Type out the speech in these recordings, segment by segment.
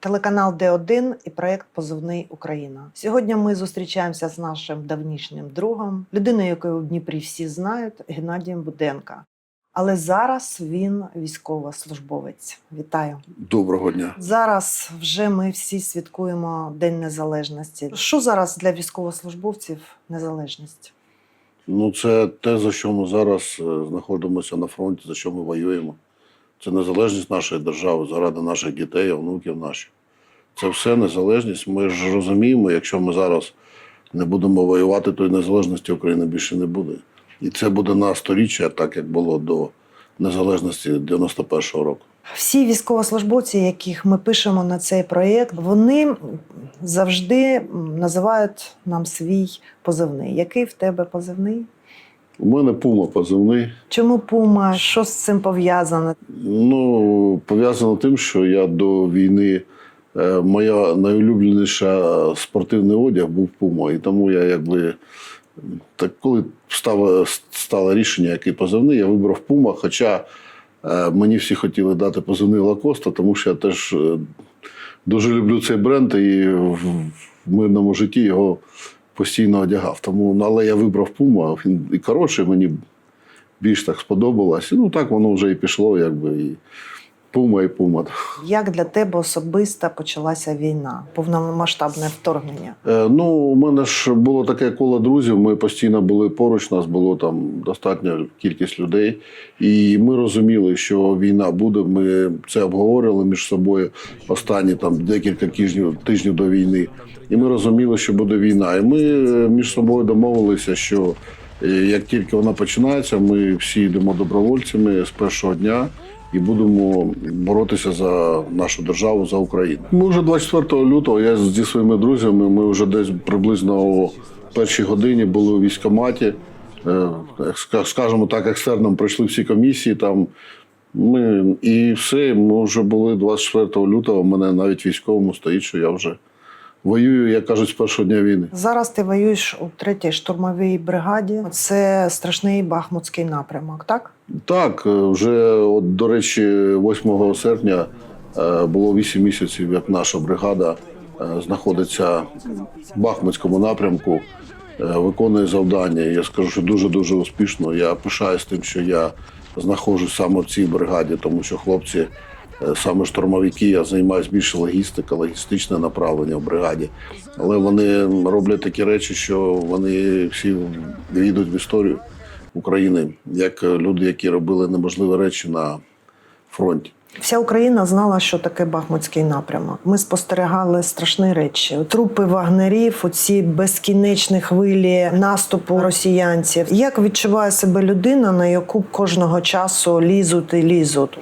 Телеканал Д1 і проект Позивний Україна. Сьогодні ми зустрічаємося з нашим давнішнім другом, людиною, якою в Дніпрі всі знають, Геннадієм Буденка. Але зараз він військовослужбовець. Вітаю! Доброго дня. Зараз вже ми всі святкуємо День Незалежності. Що зараз для військовослужбовців незалежність? Ну, це те, за що ми зараз е, знаходимося на фронті, за що ми воюємо. Це незалежність нашої держави заради наших дітей, онуків наших. Це все незалежність. Ми ж розуміємо, якщо ми зараз не будемо воювати, то й незалежності України більше не буде. І це буде на сторіччя, так як було до незалежності 91-го року. Всі військовослужбовці, яких ми пишемо на цей проєкт, вони завжди називають нам свій позивний. Який в тебе позивний? У мене пума позивний. Чому пума? Що з цим пов'язано? Ну, пов'язано тим, що я до війни е, моя найулюбленіша спортивний одяг був Пума. І тому я якби так коли стало, стало рішення, який позивний, я вибрав Пума. Хоча е, мені всі хотіли дати позивний Лакоста, тому що я теж е, дуже люблю цей бренд і в, в мирному житті його постійно одягав. Тому, ну, але я вибрав Пума, він і коротший, мені більш так сподобалось. Ну так воно вже і пішло, якби і пума, і пума. Як для тебе особисто почалася війна, повномасштабне вторгнення? Е, ну, у мене ж було таке коло друзів. Ми постійно були поруч, нас було там достатня кількість людей. І ми розуміли, що війна буде. Ми це обговорювали між собою останні там декілька тижнів, тижнів до війни. І ми розуміли, що буде війна. І ми е, між собою домовилися, що е, як тільки вона починається, ми всі йдемо добровольцями з першого дня. І будемо боротися за нашу державу, за Україну. Ми вже 24 лютого. Я зі своїми друзями. Ми вже десь приблизно о першій годині були у військкоматі. Е, Скажімо так, екстерном пройшли всі комісії. Там ми і все. Ми вже були 24 лютого. У мене навіть військовому стоїть, що я вже воюю, як кажуть, з першого дня війни. Зараз ти воюєш у третій штурмовій бригаді. Це страшний бахмутський напрямок, так? Так, е, вже от, до речі, 8 серпня е, було 8 місяців, як наша бригада е, знаходиться в Бахмутському напрямку, виконує завдання. Я скажу, що дуже дуже успішно. Я пишаюсь тим, що я знаходжусь саме в цій бригаді, тому що хлопці. Саме штурмовики, я займаюся більше логістика, логістичне направлення в бригаді. Але вони роблять такі речі, що вони всі війдуть в історію України як люди, які робили неможливі речі на фронті. Вся Україна знала, що таке бахмутський напрямок. Ми спостерігали страшні речі: трупи вагнерів, оці безкінечні хвилі наступу росіянців. Як відчуває себе людина, на яку кожного часу лізуть і лізуть?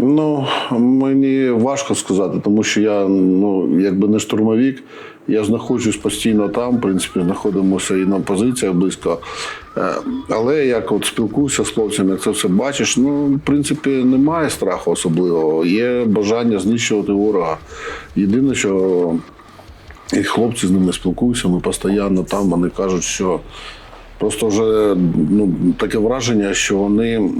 Ну мені важко сказати, тому що я ну якби не штурмовик. Я знаходжусь постійно там, в принципі, знаходимося і на позиціях близько. Е, Але як от спілкуюся з хлопцями, як це все бачиш, ну в принципі немає страху особливого. Є бажання знищувати ворога. Єдине, що і хлопці з ними спілкуюся, ми постійно там. Вони кажуть, що просто вже ну, таке враження, що вони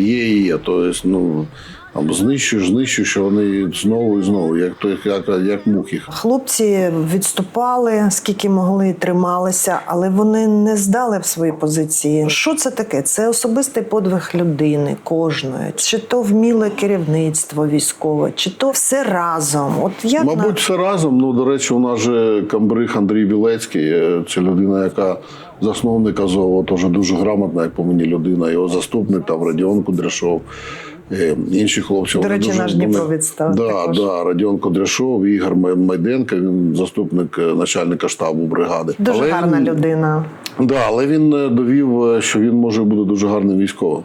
є і є. Тобто, ну, там, знищуєш, знищуєш, що вони знову і знову, як, то- як, як мухи. Хлопці відступали, скільки могли, трималися, але вони не здали в свої позиції. Що це таке? Це особистий подвиг людини кожної, чи то вміле керівництво військове, чи то все разом. От як на- Мабуть, все разом. Ну, до речі, у нас же камбриг Андрій Білецький. е, Це людина, яка засновник Азову, теж дуже грамотна, як по мені людина. Його заступник там Радіон Кудряшов. Е, Інші хлопці. До речі, наш вони- Дніпро відстав Да, да, Радіон Кудряшов, Ігор Майденко, він заступник е, начальника штабу бригади. дуже Але гарна він- людина. Да, але він е, довів, що він може бути дуже гарним військовим.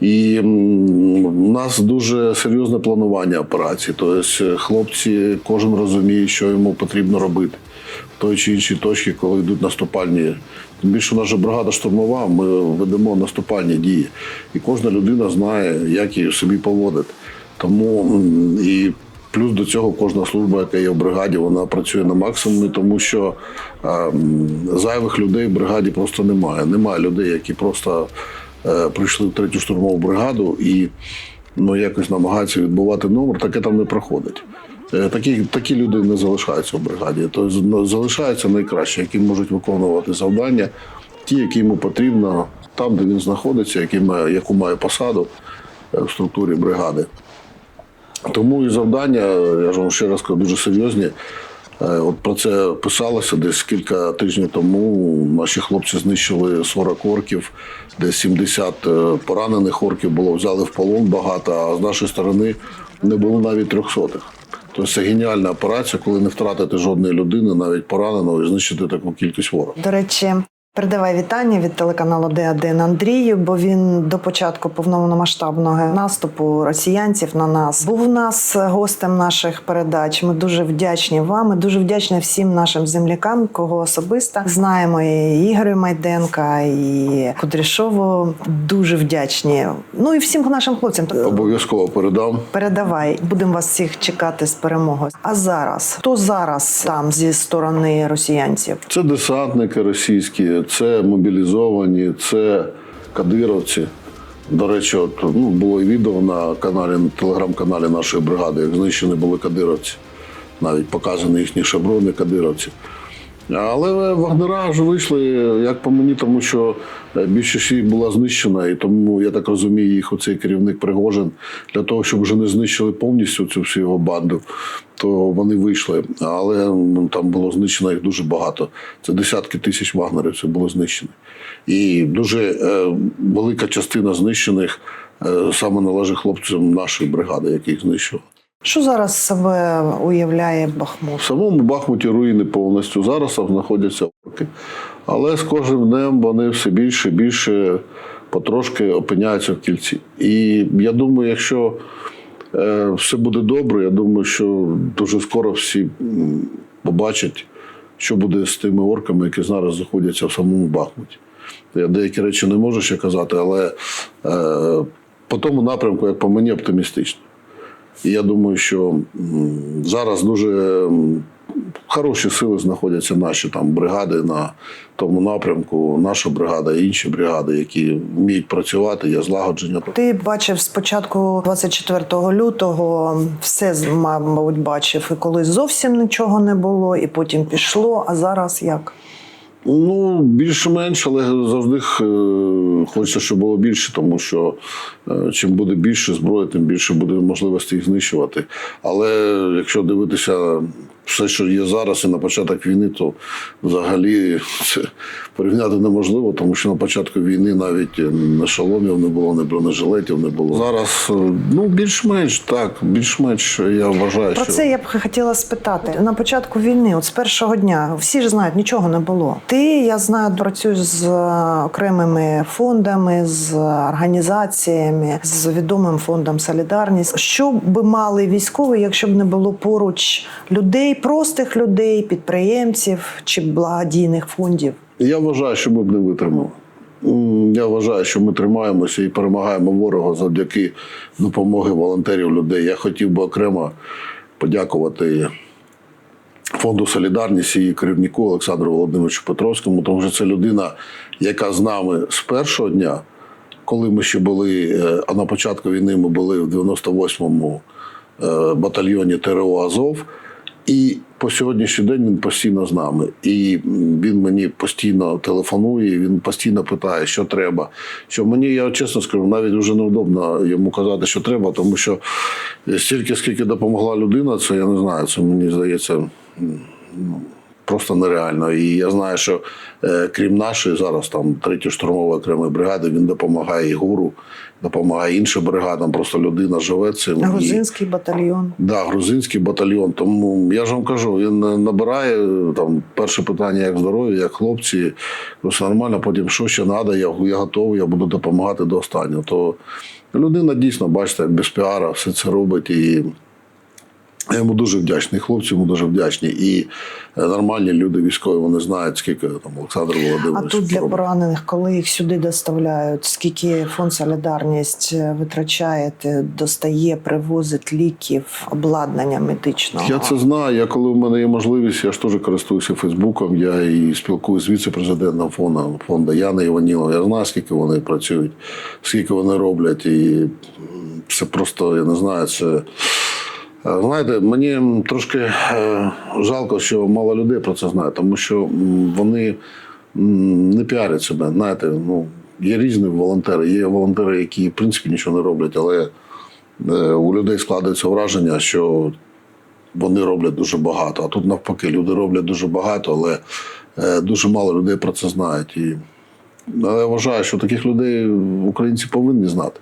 І у нас дуже серйозне планування операції. Тобто хлопці, кожен розуміє, що йому потрібно робити в той чи іншій точці, коли йдуть наступальні. Тим більше наша бригада штурмова, ми ведемо наступальні дії. І кожна людина знає, як її собі поводити. Тому і плюс до цього кожна служба, яка є в бригаді, вона працює на максимумі, тому що зайвих людей в бригаді просто немає. Немає людей, які просто е, прийшли в третю штурмову бригаду і ну, якось намагаються відбувати номер, таке там не проходить. Е, Такі, такі люди не залишаються в бригаді. Тобто залишаються найкращі, які можуть виконувати завдання, ті, які йому потрібно, там, де він знаходиться, який має, яку має посаду е, в структурі бригади. Тому і завдання, я ж вам ще раз кажу, дуже серйозні. Е, От про це писалося десь кілька тижнів тому. Наші хлопці знищили 40 орків, десь 70 е, поранених орків було, взяли в полон багато, а з нашої сторони не було навіть трьохсотих. Тобто це геніальна операція, коли не втратити жодної людини, навіть пораненого, і знищити таку кількість ворога. До речі, передавай вітання від телеканалу Д1 Андрію, бо він до початку повномасштабного наступу росіянців на нас був у нас гостем наших передач. Ми дуже вдячні вам. Ми дуже вдячні всім нашим землякам, кого особисто знаємо. І Ігорю Майденка, і Кудряшову. Дуже вдячні. Ну і всім нашим хлопцям. Обов'язково передам. Передавай, будемо вас всіх чекати з перемогою. А зараз хто зараз там зі сторони росіянців? Це десантники російські, це мобілізовані, це кадировці. До речі, от, ну, було і відео на каналі, на телеграм-каналі нашої бригади, як знищені були кадировці. Навіть показані їхні шаброни кадировців. Але вагнера ж вийшли, як по мені, тому що е, більшість їх була знищена, і тому я так розумію, їх оцей керівник Пригожин для того, щоб вже не знищили повністю цю всю його банду, то вони вийшли. Але ну, там було знищено їх дуже багато. Це десятки тисяч вагнерівців було знищено. І дуже е, велика частина знищених е, саме належить хлопцям нашої бригади, яких знищували. Що зараз себе уявляє Бахмут? В самому Бахмуті руїни повністю зараз знаходяться орки. Але з кожним днем вони все більше і більше потрошки опиняються в кільці. І я думаю, якщо е, все буде добре, я думаю, що дуже скоро всі побачать, що буде з тими орками, які зараз знаходяться в самому Бахмуті. Я деякі речі не можу ще казати, але е, по тому напрямку, як по мені, оптимістично. І я думаю, що зараз дуже хороші сили знаходяться наші там бригади на тому напрямку, наша бригада і інші бригади, які вміють працювати, є злагодження. Ти бачив спочатку 24 лютого, все мабуть бачив, і коли зовсім нічого не було, і потім пішло. А зараз як? Ну, більше-менш, але завжди е, хочеться, щоб було більше, тому що е, чим буде більше зброї, тим більше буде можливості їх знищувати. Але якщо дивитися все, що є зараз, і на початок війни, то взагалі це порівняти неможливо, тому що на початку війни навіть не шоломів не було, не бронежилетів не було. Зараз е, ну більш-менш так, більш-менш я вважаю, Про що це я б хотіла спитати. На початку війни, от з першого дня, всі ж знають, нічого не було. Ти, я знаю, працюєш з е, окремими фондами, з організаціями, з відомим фондом Солідарність. Що би мали військові, якщо б не було поруч людей, простих людей, підприємців чи благодійних фондів? Я вважаю, що ми б не витримали. Я вважаю, що ми тримаємося і перемагаємо ворога завдяки допомоги волонтерів людей. Я хотів би окремо подякувати фонду Солідарність і керівнику Олександру Володимировичу Петровському, тому що це людина, яка з нами з першого дня, коли ми ще були, е, а на початку війни ми були в 98-му е, батальйоні ТРО Азов. І по сьогоднішній день він постійно з нами. І він мені постійно телефонує, він постійно питає, що треба. Що мені, я чесно скажу, навіть вже неудобно йому казати, що треба, тому що стільки, скільки допомогла людина, це я не знаю, це мені здається. Просто нереально. І я знаю, що е, крім нашої, зараз там третьої штурмової окремої бригади, він допомагає і гуру, допомагає іншим бригадам. Просто людина живе цим. і- Грузинський батальйон. Да, грузинський батальйон. Тому я ж вам кажу, він набирає там перше питання, як здоров'я, як хлопці. Все нормально, потім що ще треба, я, я готовий, я буду допомагати до останнього. То людина дійсно, бачите, без піара все це робить. І я йому дуже вдячний. Хлопці йому дуже вдячні. І е, нормальні люди військові, вони знають, скільки там Олександр А тут для робить. поранених, коли їх сюди доставляють, скільки фонд Солідарність е, витрачає, достає, привозить ліків, обладнання медичного. Я це знаю. Я коли в мене є можливість, я ж теж користуюся Фейсбуком. Я і спілкуюся з віце-президентом фонду фонду Яни Іванілова. Я знаю, скільки вони працюють, скільки вони роблять, і це просто я не знаю. Це знаєте, мені трошки е, жалко, що мало людей про це знає, тому що вони не піарять себе. Знаєте, ну є різні волонтери. Є волонтери, які в принципі нічого не роблять, але е, у людей складається враження, що вони роблять дуже багато. А тут навпаки, люди роблять дуже багато, але е, дуже мало людей про це знають. І, я вважаю, що таких людей українці повинні знати.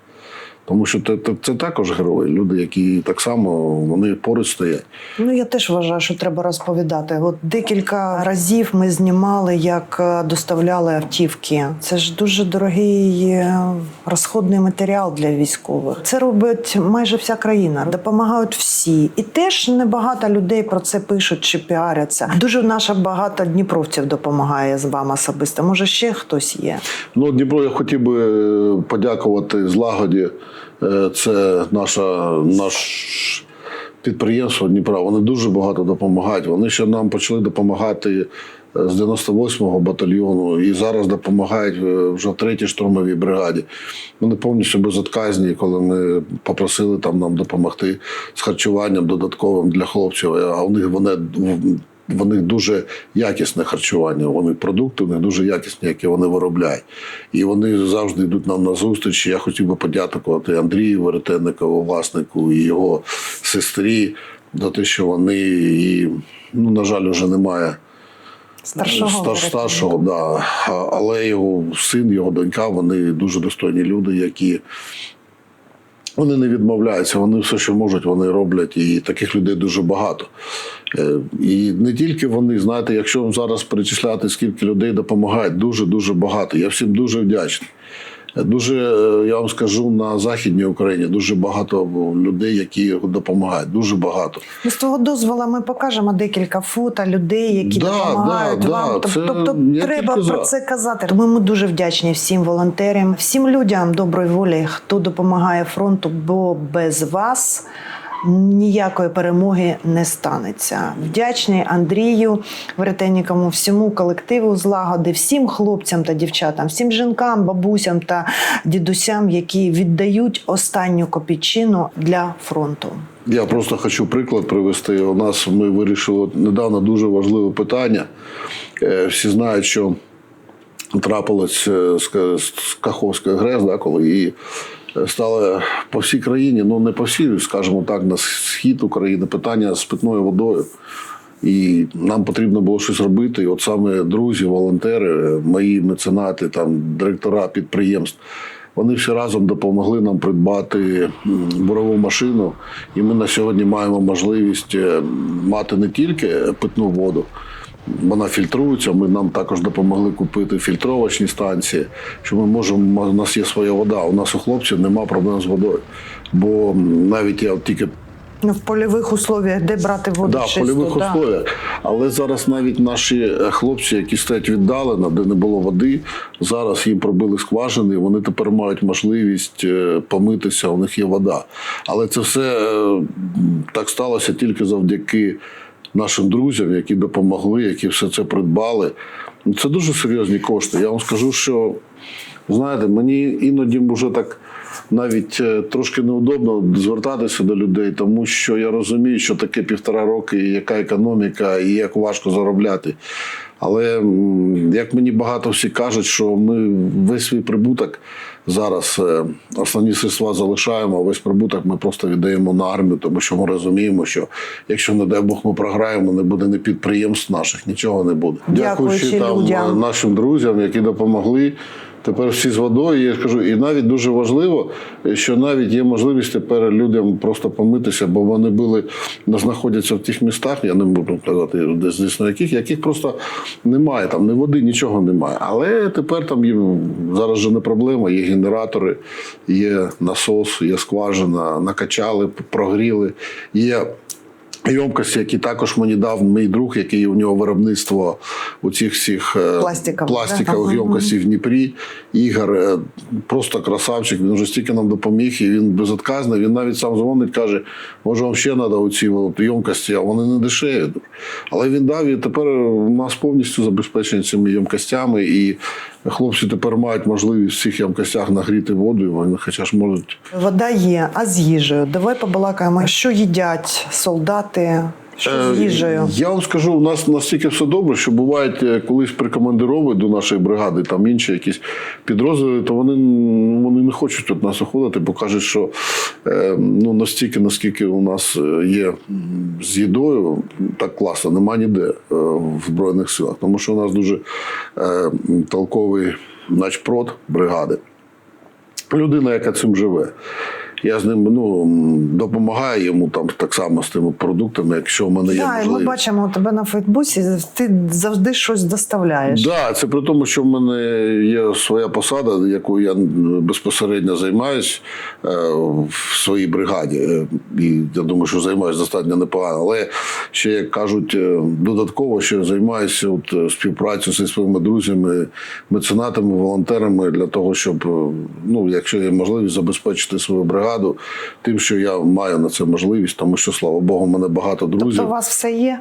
Тому що це, це, це також герої, люди, які так само вони поруч стоять. Ну я теж вважаю, що треба розповідати. От декілька разів ми знімали, як е, доставляли автівки. Це ж дуже дорогий е, розходний матеріал для військових. Це робить майже вся країна. Допомагають всі, і теж небагато людей про це пишуть чи піаряться. Дуже наша багато дніпровців допомагає з вам особисто. Може, ще хтось є. Ну, Дніпро, я хотів би е, подякувати злагоді. Е, Це наша, наш підприємство Дніпра. Вони дуже багато допомагають. Вони ще нам почали допомагати е, з 98-го батальйону і зараз допомагають е, вже в третій штурмовій бригаді. Вони повністю безотказні, коли ми попросили там нам допомогти з харчуванням додатковим для хлопців. А у них вони в них дуже якісне харчування. Вони продукти, них дуже якісні, які вони виробляють. І вони завжди йдуть нам на зустріч. Я хотів би подякувати Андрію Веретенникову, власнику і його сестрі за те, що вони і, ну, на жаль, вже немає. Старшого Стар, старшого, да. Але його син, його донька, вони дуже достойні люди, які вони не відмовляються, вони все, що можуть, вони роблять, і таких людей дуже багато. Е, І не тільки вони, знаєте, якщо зараз перечисляти, скільки людей допомагають, дуже дуже багато. Я всім дуже вдячний. Дуже, е, я вам скажу, на Західній Україні дуже багато людей, які допомагають. Дуже багато. Ну, з того дозволу ми покажемо декілька фото людей, які Да, допомагають да, вам. да, тобто це тобто треба про за. це казати. Тому ми дуже вдячні всім волонтерам, всім людям доброї волі, хто допомагає фронту, бо без вас. Ніякої перемоги не станеться. Вдячний Андрію Веретеннікому, всьому колективу злагоди, всім хлопцям та дівчатам, всім жінкам, бабусям та дідусям, які віддають останню копійчину для фронту. Я просто хочу приклад привести. У нас ми вирішили недавно дуже важливе питання. Е, Всі знають, що трапилось е, з Каховської ГРЕС, да, коли і стало по всій країні, ну не по всій, скажімо так, на схід України питання з питною водою. І нам потрібно було щось робити. І от саме друзі, волонтери, мої меценати, там, директора підприємств, вони всі разом допомогли нам придбати бурову машину. І ми на сьогодні маємо можливість е, мати не тільки питну воду. Вона фільтрується. Ми нам також допомогли купити фільтровочні станції. Що ми можемо, у нас є своя вода. У нас у хлопців немає проблем з водою. Бо навіть я тільки Ну, в польових условіях, де брати воду Да, в польових да. условіях. Але зараз навіть наші е, хлопці, які стоять віддалено, де не було води, зараз їм пробили скважини, вони тепер мають можливість е, помитися, у них є вода. Але це все е, так сталося тільки завдяки нашим друзям, які допомогли, які все це придбали. Це дуже серйозні кошти. Я вам скажу, що знаєте, мені іноді вже так навіть е, трошки неудобно звертатися до людей, тому що я розумію, що таке півтора роки, і яка економіка, і як важко заробляти. Але як мені багато всі кажуть, що ми весь свій прибуток зараз е, основні средства залишаємо, а весь прибуток ми просто віддаємо на армію, тому що ми розуміємо, що якщо, не дай Бог, ми програємо, не буде ні підприємств наших, нічого не буде. Дякуючи там людям. е, нашим друзям, які допомогли. Тепер всі з водою, я кажу, і навіть дуже важливо, що навіть є можливість тепер людям просто помитися, бо вони були знаходяться в тих містах, я не буду казати, де звісно, яких, яких просто немає, там ні води, нічого немає. Але тепер там є, зараз же не проблема, є генератори, є насос, є скважина, накачали, прогріли, є Йомкості, які також мені дав мій друг, який у нього виробництво у цих всіх е, Пластикових, да? йомкостей в Дніпрі. Ігор е, просто красавчик. Він вже стільки нам допоміг, і він безотказний. Він навіть сам дзвонить, каже, може, вам ще треба оці от йомкості, а вони не дешеві. Але він дав і тепер у нас повністю забезпечені цими йомкостями. І хлопці тепер мають можливість в цих ямкостях нагріти воду, і вони хоча ж можуть Вода є, а з їжею. Давай побалакаємо, що їдять солдати, що з Е, їжею. Я вам скажу, у нас настільки все добре, що бувають, е, колись прикомандировують до нашої бригади, там інші якісь підрозділи, то вони, вони не хочуть від нас уходити, бо кажуть, що е, ну, настільки, наскільки у нас є з їдою, так класно, нема ніде в Збройних силах. Тому що у нас дуже толковий начпрод бригади людина, яка цим живе. Я з ним ну, допомагаю йому там так само з тими продуктами, якщо в мене є Да, ми бачимо тебе на Фейсбуці, ти завжди щось доставляєш. Да, це при тому, що в мене є своя посада, якою я безпосередньо займаюся е, в своїй бригаді. Е, І я думаю, що займаюся достатньо непогано. Але ще як кажуть, е, додатково ще займаюся от співпрацею зі своїми друзями, меценатами, волонтерами для того, щоб ну, якщо є можливість забезпечити свою бригаду тим, що я маю на це можливість, тому що слава Богу, в мене багато друзів. Тобто у вас все є?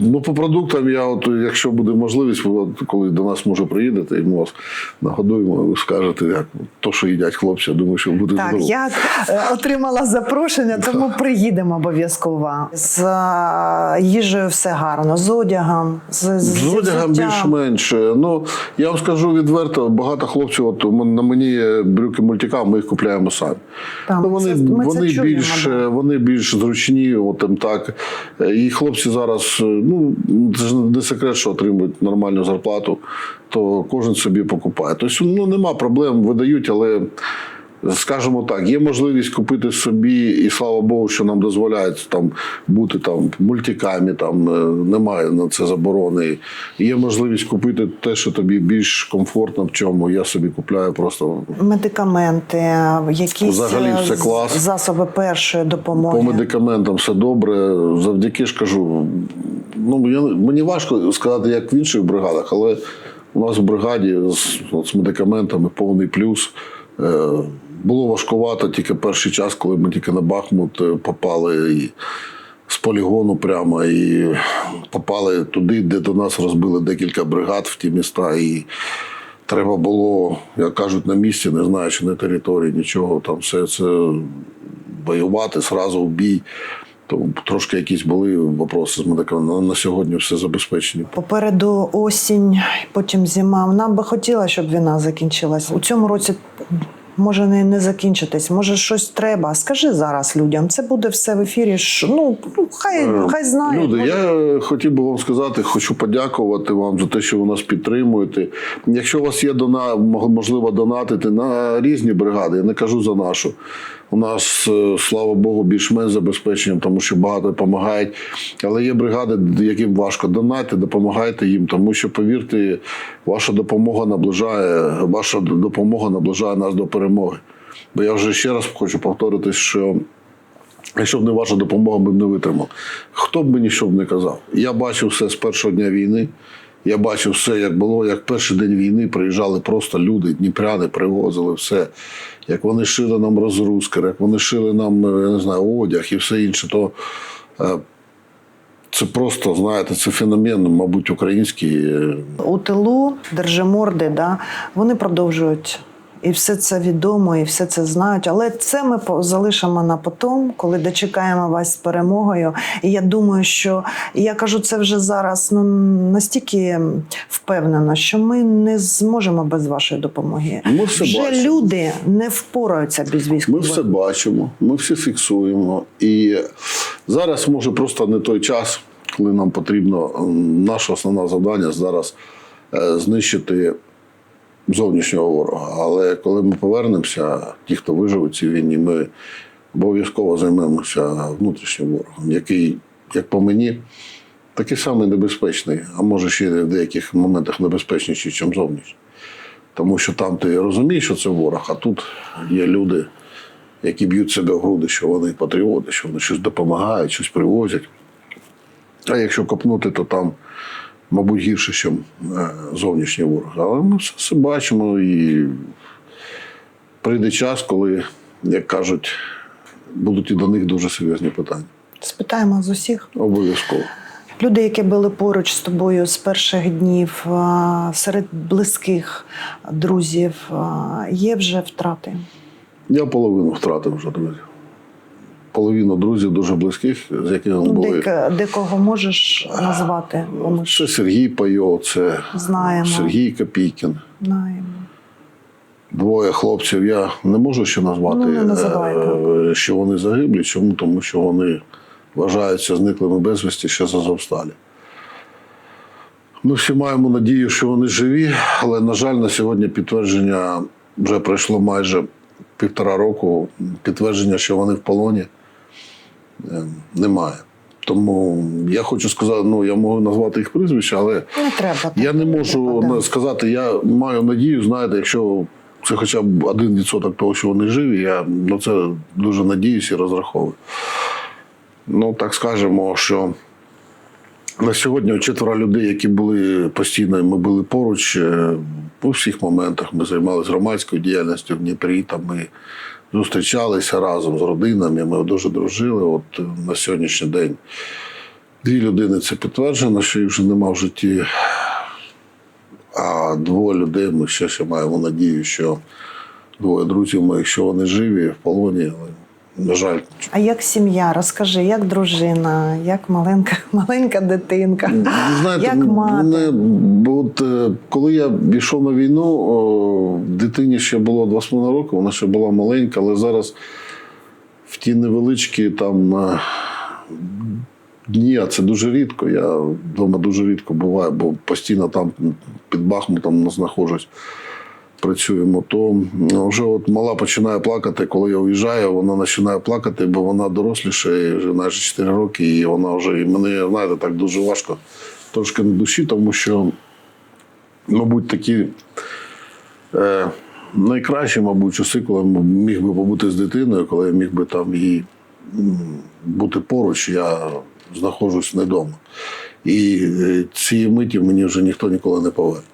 Е, Ну, по продуктам, я от, якщо буде можливість, ви от, коли до нас може приїдете, і ми вас нагодуємо, ви скажете, як то, що їдять хлопці, я думаю, що буде Так, здорово. я е, отримала запрошення, тому приїдемо обов'язково. З е, їжею все гарно, з одягом, з, з, З одягом більш-менш. Ну, я вам скажу відверто, багато хлопців, от на мені є брюки мультикам, ми їх купляємо самі. Так, ну, вони це- вони, чуємо, більш, да. вони більш зручні, от там так. І хлопці зараз, ну, це ж не секрет, що отримують нормальну зарплату, то кожен собі покупає. Тобто, ну, нема проблем, видають, але. Скажімо так, є можливість купити собі, і слава Богу, що нам дозволяють там бути там мультиками, там е, немає на це заборони. Є можливість купити те, що тобі більш комфортно в чому. Я собі купляю просто Медикаменти, якісь Взагалі е, все клас. засоби першої допомоги. по медикаментам все добре. Завдяки ж кажу. Ну я мені важко сказати, як в інших бригадах, але у нас в бригаді з, з медикаментами повний плюс. Е, було важкувато тільки перший час, коли ми тільки на Бахмут е, попали і з полігону прямо і попали туди, де до нас розбили декілька бригад в ті міста. І треба було, як кажуть, на місці, не знаючи на території нічого, там все це воювати, зразу в бій. То трошки якісь були вопроси з медикаментами. але На сьогодні все забезпечені. Попереду осінь, потім зима. Нам би хотілося, щоб війна закінчилась. У цьому році може не, не закінчитись, може щось треба. Скажи зараз людям, це буде все в ефірі. Ну, ну, хай, хай знають. Люди, Може, я хотів би вам сказати, хочу подякувати вам за те, що ви нас підтримуєте. Якщо у вас є дона, можливо донатити на різні бригади, я не кажу за нашу. У нас, е, слава Богу, більш-менш забезпеченням, тому що багато допомагають. Але є бригади, яким важко донати, допомагайте їм, тому що повірте, ваша допомога наближає, ваша допомога наближає нас до перемоги. Бо я вже ще раз хочу повторити, що Якщо б не ваша допомога, ми б не витримав. Хто б мені що б не казав? Я бачив все з першого дня війни. Я бачив все, як було, як перший день війни приїжджали просто люди, дніпряни, привозили все. Як вони шили нам розрузки, як вони шили нам, е, я не знаю, одяг і все інше, то е, це просто, знаєте, це феномен, мабуть, український. е, у тилу держиморди, да, вони продовжують і все це відомо, і все це знають. Але це ми залишимо на потом, коли дочекаємо вас з перемогою. І я думаю, що і я кажу це вже зараз ну, настільки впевнено, що ми не зможемо без вашої допомоги. Ми все вже бачимо. люди не впораються без Ми все бачимо, ми все фіксуємо. І зараз може просто не той час, коли нам потрібно. Наше основне завдання зараз е, знищити зовнішнього ворога. Але коли ми повернемося, ті, хто вижив у цій війні, ми обов'язково займемося внутрішнім ворогом, який, як по мені, такий самий небезпечний, а може ще в деяких моментах небезпечніший, ніж зовнішній. Тому що там ти розумієш, що це ворог, а тут є люди, які б'ють себе в груди, що вони патріоти, що вони щось допомагають, щось привозять. А якщо копнути, то там, мабуть, гірше, ніж зовнішній ворог. Але ми все бачимо і прийде час, коли, як кажуть, будуть і до них дуже серйозні питання. Спитаємо з усіх. Обов'язково. Люди, які були поруч з тобою з перших днів, серед близьких друзів, є вже втрати. Я половину втратив вже друзів. Половину друзів дуже близьких, з якими Ну, були. де, декого можеш назвати? Це Сергій Пайо, це знаємо. Сергій Копійкін. знаємо. Двоє хлопців я не можу ще назвати, Ну, не е, що вони загиблі. Чому? Тому що вони вважаються зниклими безвісті ще з Азовсталі. Ми всі маємо надію, що вони живі, але, на жаль, на сьогодні підтвердження вже пройшло майже півтора року. Підтвердження, що вони в полоні, немає. Тому я хочу сказати, ну я можу назвати їх прізвища, але Не треба. я не можу треба, сказати, я маю надію, знаєте, якщо це хоча б один відсоток того, що вони живі, я на це дуже надіюся і розраховую. Ну, так скажемо, що на сьогодні четверо людей, які були постійно, ми були поруч е, у всіх моментах. Ми займалися громадською діяльністю в Дніпрі. Там ми зустрічалися разом з родинами, ми дуже дружили. От е, на сьогоднішній день дві людини це підтверджено, що їх вже нема в житті. А двоє людей ми ще, ще маємо надію, що двоє друзів моїх, що вони живі в полоні, на жаль, А як сім'я? Розкажи, як дружина, як маленька, маленька дитинка, Знаєте, як мати? мене, от, е, коли я пішов на війну, о, дитині ще було два з половиною вона ще була маленька, але зараз в ті невеличкі там е, дні, а це дуже рідко. Я вдома дуже рідко буваю, бо постійно там під Бахмутом знаходжусь. Працюємо, то вже от мала починає плакати, коли я уїжджаю, вона починає плакати, бо вона доросліша, вже майже 4 роки, і вона вже і мене, знаєте, так дуже важко трошки на душі, тому що, мабуть, такі е, найкращі, мабуть, часи, коли я міг би побути з дитиною, коли я міг би там її бути поруч, я знаходжусь не вдома. І е, цієї миті мені вже ніхто ніколи не поверне.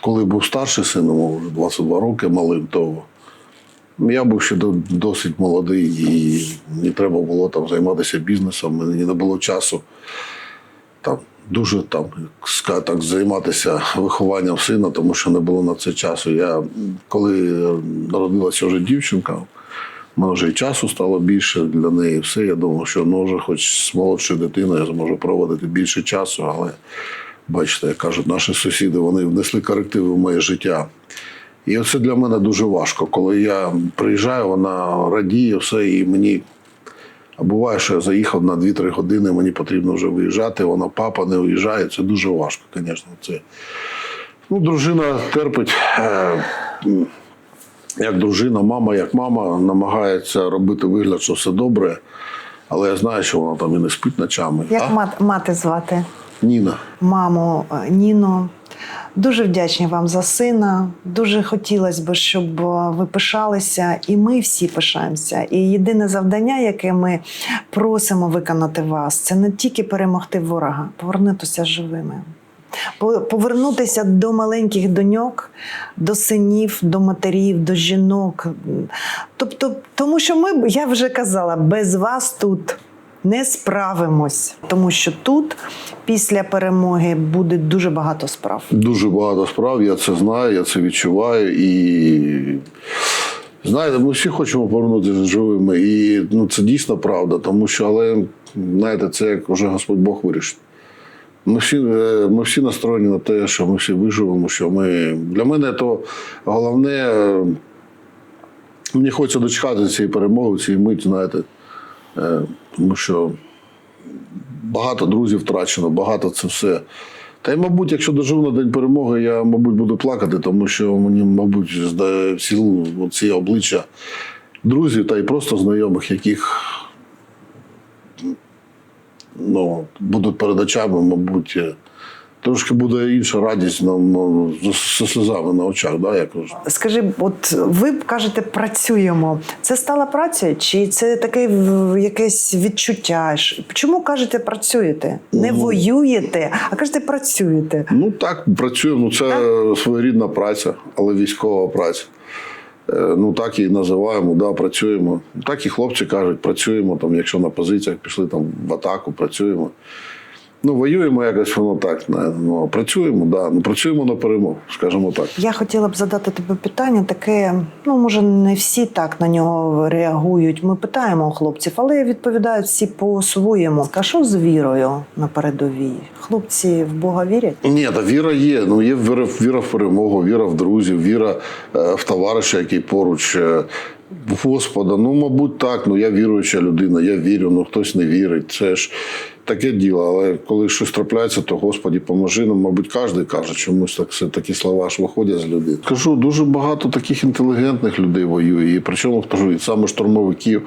Коли був старший син, йому вже 22 роки малим, то я був ще досить молодий, і мені треба було там займатися бізнесом, мені не було часу там дуже там, так, займатися вихованням сина, тому що не було на це часу. Я коли народилася вже дівчинка, мене вже і часу стало більше для неї. Все. Я думав, що ну, вже хоч з молодшою дитиною я зможу проводити більше часу, але бачите, як кажуть, наші сусіди вони внесли корективи в моє життя. І це для мене дуже важко. Коли я приїжджаю, вона радіє все, і мені. А буває, що я заїхав на 2-3 години, мені потрібно вже виїжджати, вона папа не виїжджає. Це дуже важко, звісно. Це... Ну, дружина терпить. Е, як дружина, мама, як мама, намагається робити вигляд, що все добре, але я знаю, що вона там і не спить ночами. Як а? мати звати? Ніна. Маму е, Ніно. Дуже вдячні вам за сина. Дуже хотілося б, щоб е, ви пишалися, і ми всі пишаємося. І єдине завдання, яке ми просимо виконати вас, це не тільки перемогти ворога, повернутися живими. По- Повернутися до маленьких доньок, до синів, до матерів, до жінок. Тобто, тому що ми, я вже казала, без вас тут не справимось, тому що тут після перемоги буде дуже багато справ. Дуже багато справ, я це знаю, я це відчуваю. І знаєте, ми всі хочемо повернутися живими. І ну, це дійсно правда, тому що, але знаєте, це як вже Господь Бог вирішить. Ми всі, е, ми всі настроєні на те, що ми всі виживемо, що ми. Для мене то головне. е, Мені хочеться дочекати цієї перемоги, цієї мить, знаєте. Е, Тому що багато друзів втрачено, багато це все. Та й, мабуть, якщо доживу на день перемоги, я, мабуть, буду плакати, тому що мені, мабуть, здає в ці обличчя друзів та й просто знайомих, яких ну, будуть перед очами, мабуть, е, трошки буде інша радість нам ну, з, з сльозами на очах, да, я. Скажи, от ви кажете, працюємо. Це стала праця, чи це таке якесь відчуття? Чому кажете, працюєте? Не воюєте, а кажете, працюєте. Ну так, працюємо. Ну, це своєрідна праця, але військова праця. Е, Ну так і називаємо, да, працюємо. Так і хлопці кажуть, працюємо, там, якщо на позиціях пішли там, в атаку, працюємо. Ну, воюємо якось воно так. Ну, працюємо, да. ну, працюємо на перемогу, скажімо так. Я хотіла б задати тобі питання таке. Ну, може, не всі так на нього реагують. Ми питаємо у хлопців, але відповідають всі по-своєму. А що з вірою на передовій? Хлопці в Бога вірять? Ні, та віра є. Ну є віра, віра в перемогу, віра в друзів, віра е, в товариша, який поруч. е, Господа, ну, мабуть, так. Ну я віруюча людина, я вірю, ну хтось не вірить. Це ж таке діло. Але коли щось трапляється, то Господі поможи. Ну, мабуть, кожен каже, чомусь так все такі слова ж виходять з людей. Кажу, дуже багато таких інтелігентних людей воює. І причому кажу, і саме штурмовиків.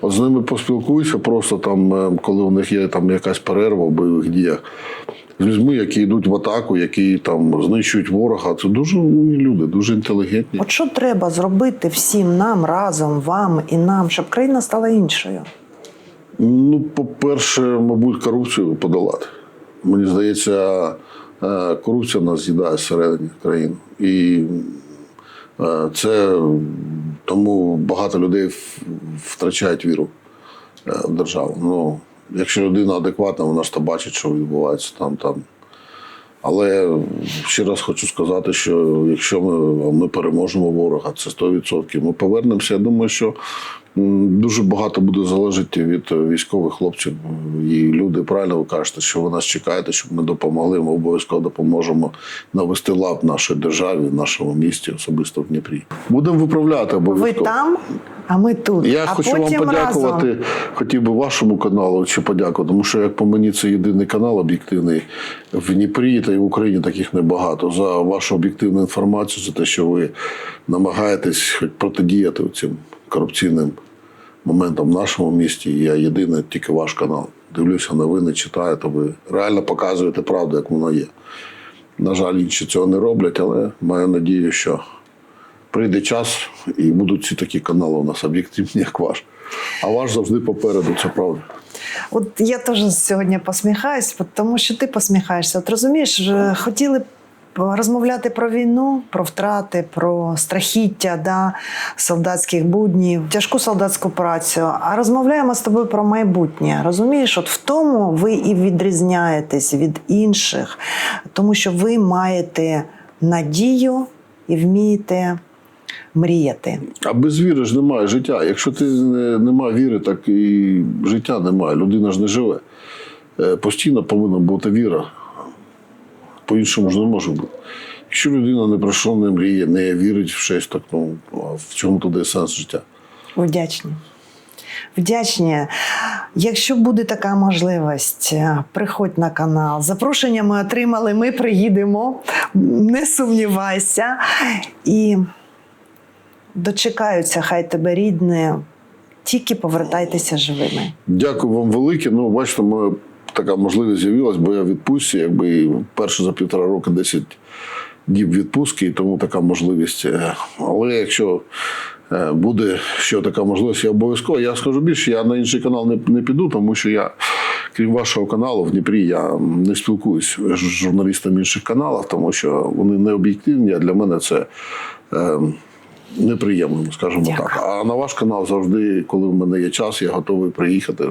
От з ними поспілкуюся просто там, е, коли у них є там якась перерва в бойових діях з людьми, які йдуть в атаку, які там знищують ворога. Це дуже умні люди, дуже інтелігентні. От що треба зробити всім нам разом, вам і нам, щоб країна стала іншою? Ну, по-перше, мабуть, корупцію подолати. Мені здається, е, корупція нас з'їдає зсередині країни. І е, це тому багато людей втрачають віру е, в державу. Ну, якщо людина адекватна, вона ж то бачить, що відбувається там. там. Але ще раз хочу сказати, що якщо ми, ми переможемо ворога, це 100%, ми повернемося. Я думаю, що дуже багато буде залежати від е, військових хлопців. І люди правильно ви кажете, що ви нас чекаєте, щоб ми допомогли. Ми обов'язково допоможемо навести лад нашій державі, нашому місті, особисто в Дніпрі. Будемо виправляти Ви там, а ми тут. Я а хочу потім вам подякувати. разом. Хотів би вашому каналу чи подякувати, тому що як по мені це єдиний канал об'єктивний в Дніпрі та й в Україні таких небагато. За вашу об'єктивну інформацію, за те, що ви намагаєтесь хоч протидіяти цим корупційним моментам в нашому місті. Я єдиний тільки ваш канал. Дивлюся новини, читаю, то ви реально показуєте правду, як воно є. На жаль, інші цього не роблять, але маю надію, що прийде час і будуть ці такі канали у нас об'єктивні, як ваш. А ваш завжди попереду, це правда. От я теж сьогодні посміхаюсь, тому що ти посміхаєшся. От розумієш, хотіли б розмовляти про війну, про втрати, про страхіття да, солдатських буднів, тяжку солдатську працю. А розмовляємо з тобою про майбутнє. Розумієш, от в тому ви і відрізняєтесь від інших, тому що ви маєте надію і вмієте мріяти. А без віри ж немає життя. Якщо ти не, немає віри, так і життя немає. Людина ж не живе. Е, Постійно повинна бути віра. По-іншому ж не може бути. Якщо людина не пройшла, не мріє, не вірить в щось, так ну в чому туди сенс життя? Вдячні. Вдячні. Якщо буде така можливість, е, приходь на канал. Запрошення ми отримали, ми приїдемо. Не сумнівайся. І дочекаються, хай тебе рідне. Тільки повертайтеся живими. Дякую вам велике. Ну, бачите, моя така можливість з'явилась, бо я в відпустці, якби перше за півтора року 10 діб відпустки, і тому така можливість. Е, Але якщо е, буде ще така можливість, я обов'язково. Я скажу більше, я на інший канал не, не піду, тому що я, крім вашого каналу, в Дніпрі я не спілкуюсь з журналістами інших каналів, тому що вони не об'єктивні, а для мене це. Е, неприємним, скажімо Дякую. так. А на ваш канал завжди, коли в мене є час, я готовий приїхати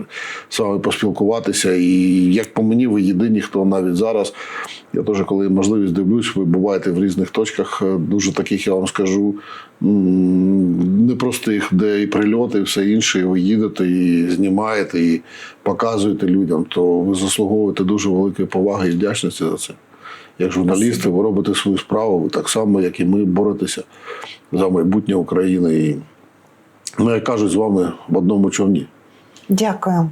з вами поспілкуватися. І як по мені, ви єдині, хто навіть зараз. Я теж, коли можливість дивлюсь, ви буваєте в різних точках, е, дуже таких, я вам скажу, непростих, де і прильоти, і все інше, і ви їдете, і знімаєте, і показуєте людям, то ви заслуговуєте дуже великої поваги і вдячності за це. Як журналісти, ви робите свою справу, ви так само, як і ми, боретеся за майбутнє України. І, ну, як кажуть, з вами в одному човні. Дякую.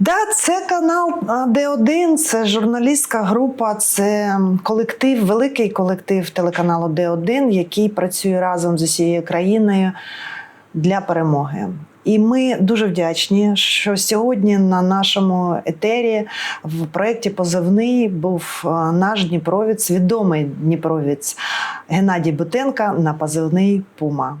Да, це канал Д1, це журналістська група, це колектив, великий колектив телеканалу Д1, який працює разом з усією країною для перемоги. І ми дуже вдячні, що сьогодні на нашому етері в проєкті Позивний був наш Дніпровець, відомий Дніпровець Геннадій Бутенка на позивний Пума.